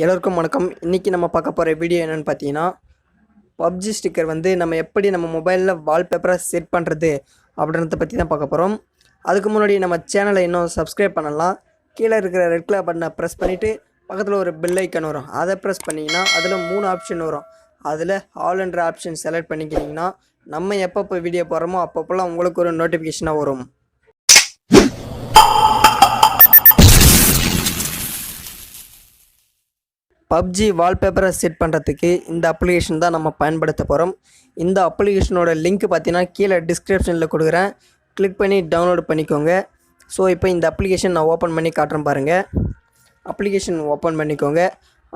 எல்லோருக்கும் வணக்கம். இன்றைக்கி நம்ம பார்க்க போகிற வீடியோ என்னென்னு பார்த்தீங்கன்னா பப்ஜி ஸ்டிக்கர் வந்து நம்ம எப்படி நம்ம மொபைலில் வால்பேப்பரை செட் பண்ணுறது அப்படின்றத பற்றி தான் பார்க்க போகிறோம் அதுக்கு முன்னாடி நம்ம சேனலை இன்னும் சப்ஸ்கிரைப் பண்ணலாம். கீழே இருக்கிற ரெட் கலர் பட்டனை ப்ரெஸ் பண்ணிவிட்டு பக்கத்தில் ஒரு பெல் ஐக்கன் வரும். அதை ப்ரெஸ் பண்ணிங்கன்னா அதில் மூணு ஆப்ஷன் வரும். அதில் ஆல்ன்ற ஆப்ஷன் செலக்ட் பண்ணிக்கிட்டிங்கன்னா நம்ம எப்பப்போ வீடியோ போடுறோமோ அப்பப்போலாம் உங்களுக்கு ஒரு நோட்டிஃபிகேஷனாக வரும். பப்ஜி வால்பேப்பரை செட் பண்ணுறதுக்கு இந்த அப்ளிகேஷன் தான் நம்ம பயன்படுத்த போகிறோம் இந்த அப்ளிகேஷனோட லிங்க் பார்த்தீங்கன்னா கீழே டிஸ்கிரிப்ஷனில் கொடுக்குறேன். கிளிக் பண்ணி டவுன்லோட் பண்ணிக்கோங்க. ஸோ இப்போ இந்த அப்ளிகேஷன் நான் ஓப்பன் பண்ணி காட்டுறேன் பாருங்கள் அப்ளிகேஷன் ஓப்பன் பண்ணிக்கோங்க.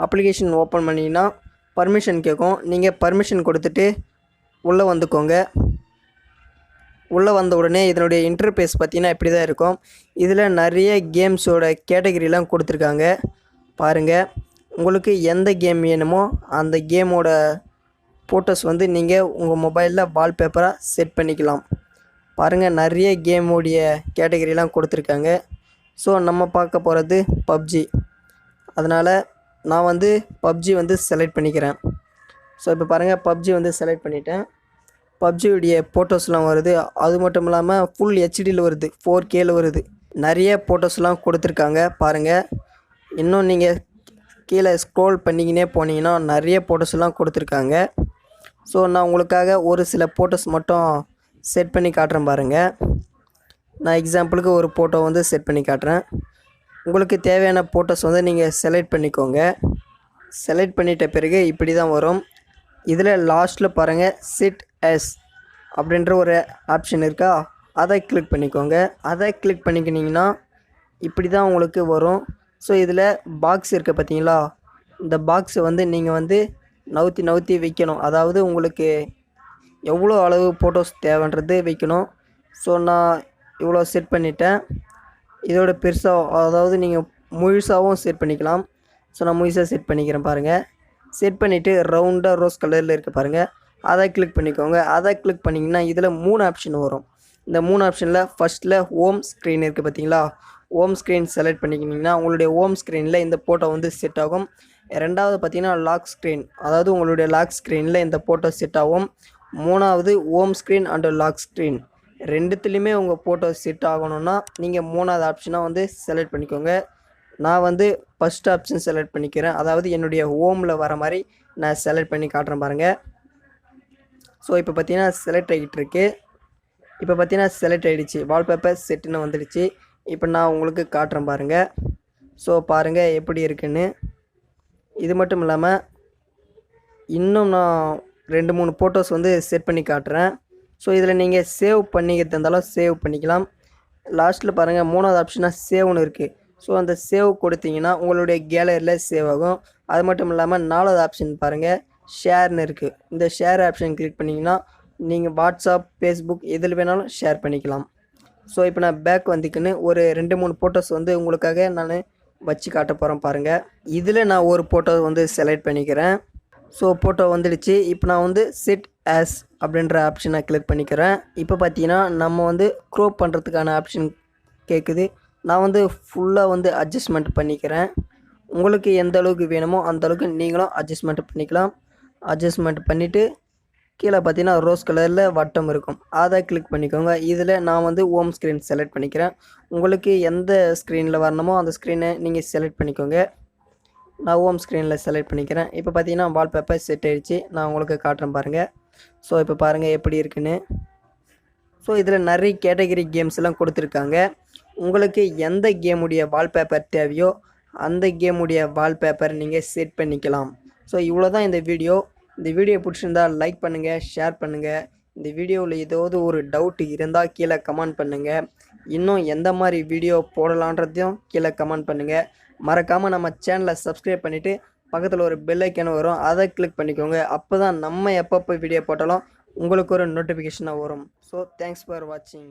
அப்ளிகேஷன் ஓப்பன் பண்ணிங்கன்னா பர்மிஷன் கேட்கும் நீங்கள் பர்மிஷன் கொடுத்துட்டு உள்ளே வந்துக்கோங்க. உள்ளே வந்த உடனே இதனுடைய இன்டர்பேஸ் பார்த்தீங்கன்னா இப்படி தான் இருக்கும். இதில் நிறைய கேம்ஸோட கேட்டகரிலாம் கொடுத்துருக்காங்க. பாருங்கள் உங்களுக்கு எந்த கேம் வேணுமோ அந்த கேமோட ஃபோட்டோஸ் வந்து நீங்கள் உங்கள் மொபைலில் வால்பேப்பராக செட் பண்ணிக்கலாம். பாருங்கள் நிறைய கேமுடைய கேட்டகரிலாம் கொடுத்துருக்காங்க. ஸோ நம்ம பார்க்க போகிறது பப்ஜி அதனால் நான் வந்து பப்ஜி வந்து செலக்ட் பண்ணிக்கிறேன். ஸோ இப்போ பாருங்கள் பப்ஜி வந்து செலக்ட் பண்ணிட்டேன். பப்ஜியுடைய ஃபோட்டோஸ்லாம் வருது. அது மட்டும் இல்லாமல் ஃபுல் ஹெச்டியில் வருது. ஃபோர் கேல வருது. நிறைய ஃபோட்டோஸ்லாம் கொடுத்துருக்காங்க. பாருங்கள் இன்னும் நீங்கள் கீழே ஸ்க்ரோல் பண்ணிக்கினே போனீங்கன்னா நிறைய ஃபோட்டோஸ்லாம் கொடுத்துருக்காங்க. ஸோ நான் உங்களுக்காக ஒரு சில ஃபோட்டோஸ் மட்டும் செட் பண்ணி காட்டுறேன் பாருங்கள் நான் எக்ஸாம்பிளுக்கு ஒரு ஃபோட்டோ வந்து செட் பண்ணி காட்டுறேன். உங்களுக்கு தேவையான ஃபோட்டோஸ் வந்து நீங்கள் செலக்ட் பண்ணிக்கோங்க. செலக்ட் பண்ணிட்ட பிறகு இப்படி தான் வரும். இதில் லாஸ்ட்டில் பாருங்கள் சிட் எஸ் அப்படின்ற ஒரு ஆப்ஷன் இருக்கா? அதை கிளிக் பண்ணிக்கோங்க. அதை கிளிக் பண்ணிக்கினீங்கன்னா இப்படி தான் உங்களுக்கு வரும். ஸோ இதில் பாக்ஸ் இருக்குது பார்த்தீங்களா இந்த பாக்ஸை வந்து நீங்கள் வந்து நவுத்தி நவுத்தி வைக்கணும். அதாவது உங்களுக்கு எவ்வளோ அளவு ஃபோட்டோஸ் தேவைன்றது வைக்கணும். ஸோ நான் இவ்வளோ செட் பண்ணிட்டேன். இதோட பெருசாக அதாவது நீங்கள் முழுசாகவும் செட் பண்ணிக்கலாம். ஸோ நான் முழுசாக செட் பண்ணிக்கிறேன் பாருங்கள் செட் பண்ணிவிட்டு ரவுண்டாக ரோஸ் கலரில் இருக்க பாருங்கள் அதை கிளிக் பண்ணிக்கோங்க. அதை கிளிக் பண்ணிங்கன்னா இதில் மூணு ஆப்ஷன் வரும். இந்த மூணு ஆப்ஷனில் ஃபஸ்ட்டில் ஹோம் ஸ்க்ரீன் இருக்குது பார்த்தீங்களா ஹோம் ஸ்க்ரீன் செலக்ட் பண்ணிக்கிட்டிங்கன்னா உங்களுடைய ஹோம் ஸ்க்ரீனில் இந்த ஃபோட்டோ வந்து செட் ஆகும். ரெண்டாவது பார்த்தீங்கன்னா லாக் ஸ்க்ரீன் அதாவது உங்களுடைய லாக் ஸ்க்ரீனில் இந்த ஃபோட்டோ செட் ஆகும். மூணாவது home screen and lock screen ரெண்டுத்துலேயுமே உங்கள் ஃபோட்டோ செட் ஆகணும்னா நீங்கள் மூணாவது ஆப்ஷனாக வந்து செலக்ட் பண்ணிக்கோங்க. நான் வந்து ஃபஸ்ட் ஆப்ஷன் செலக்ட் பண்ணிக்கிறேன். அதாவது என்னுடைய ஹோமில் வர மாதிரி நான் செலக்ட் பண்ணி காட்டுறேன் பாருங்கள் ஸோ இப்போ பார்த்தீங்கன்னா செலக்ட் ஆகிட்டு இருக்கு. இப்போ பார்த்தீங்கன்னா செலக்ட் ஆகிடுச்சு. வால்பேப்பர் செட்டுன்னு வந்துடுச்சு. இப்போ நான் உங்களுக்கு காட்டுறேன் பாருங்கள் ஸோ பாருங்கள் எப்படி இருக்குன்னு. இது மட்டும் இல்லாமல் இன்னும் நான் ரெண்டு மூணு ஃபோட்டோஸ் வந்து செட் பண்ணி காட்டுறேன். ஸோ இதில் நீங்கள் சேவ் பண்ணிக்கிறது இருந்தாலும் சேவ் பண்ணிக்கலாம். லாஸ்ட்டில் பாருங்கள் மூணாவது ஆப்ஷனாக சேவ்னு இருக்குது ஸோ அந்த சேவ் கொடுத்தீங்கன்னா உங்களுடைய கேலரியில் சேவ் ஆகும். அது மட்டும் இல்லாமல் நாலாவது ஆப்ஷன் பாருங்கள் ஷேர்னு இருக்குது இந்த ஷேர் ஆப்ஷன் கிளிக் பண்ணிங்கன்னா நீங்கள் வாட்ஸ்அப் ஃபேஸ்புக் எதில் வேணாலும் ஷேர் பண்ணிக்கலாம். ஸோ இப்போ நான் பேக் வந்துக்குன்னு ஒரு ரெண்டு மூணு ஃபோட்டோஸ் வந்து உங்களுக்காக நான் வச்சு காட்ட போகிறேன் பாருங்கள் இதில் நான் ஒரு ஃபோட்டோ வந்து செலக்ட் பண்ணிக்கிறேன். ஸோ ஃபோட்டோ வந்துடுச்சு. இப்போ நான் வந்து செட் ஆஸ் அப்படின்ற ஆப்ஷனை கிளிக் பண்ணிக்கிறேன். இப்போ பார்த்தீங்கன்னா நம்ம வந்து க்ரோப் பண்ணுறதுக்கான ஆப்ஷன் கேட்குது நான் வந்து ஃபுல்லாக வந்து அட்ஜஸ்ட்மெண்ட் பண்ணிக்கிறேன். உங்களுக்கு எந்த அளவுக்கு வேணுமோ அந்த அளவுக்கு நீங்களும் அட்ஜஸ்ட்மெண்ட் பண்ணிக்கலாம். அட்ஜஸ்ட்மெண்ட் பண்ணிவிட்டு கீழே பார்த்தீங்கன்னா ரோஸ் கலரில் வட்டம் இருக்கும். அதை கிளிக் பண்ணிக்கோங்க. இதில் நான் வந்து ஹோம் ஸ்க்ரீன் செலக்ட் பண்ணிக்கிறேன். உங்களுக்கு எந்த ஸ்க்ரீனில் வரணுமோ அந்த ஸ்க்ரீனை நீங்கள் செலக்ட் பண்ணிக்கோங்க. நான் ஹோம் ஸ்க்ரீனில் செலக்ட் பண்ணிக்கிறேன். இப்போ பார்த்தீங்கன்னா வால்பேப்பர் செட் ஆகிடுச்சு நான் உங்களுக்கு காட்டுறேன் பாருங்கள் ஸோ இப்போ பாருங்கள் எப்படி இருக்குன்னு. ஸோ இதில் நிறைய கேட்டகரி கேம்ஸ் எல்லாம் கொடுத்துருக்காங்க. உங்களுக்கு எந்த கேமுடைய வால்பேப்பர் தேவையோ அந்த கேமுடைய வால்பேப்பர் நீங்கள் செட் பண்ணிக்கலாம். ஸோ இவ்வளோ தான் இந்த வீடியோ இந்த வீடியோ பிடிச்சிருந்தா லைக் பண்ணுங்கள் ஷேர் பண்ணுங்கள் இந்த வீடியோவில் ஏதாவது ஒரு டவுட் இருந்தால் கீழே கமெண்ட் பண்ணுங்கள் இன்னும் எந்த மாதிரி வீடியோ போடலான்றதையும் கீழே கமெண்ட் பண்ணுங்கள் மறக்காமல் நம்ம சேனலை சப்ஸ்கிரைப் பண்ணிவிட்டு பக்கத்தில் ஒரு பெல் ஐக்கன் வரும். அதை கிளிக் பண்ணிக்கோங்க. அப்போ தான் நம்ம எப்பப்போ வீடியோ போட்டாலும் உங்களுக்கு ஒரு நோட்டிஃபிகேஷனாக வரும். ஸோ தேங்க்ஸ் ஃபார் வாட்சிங்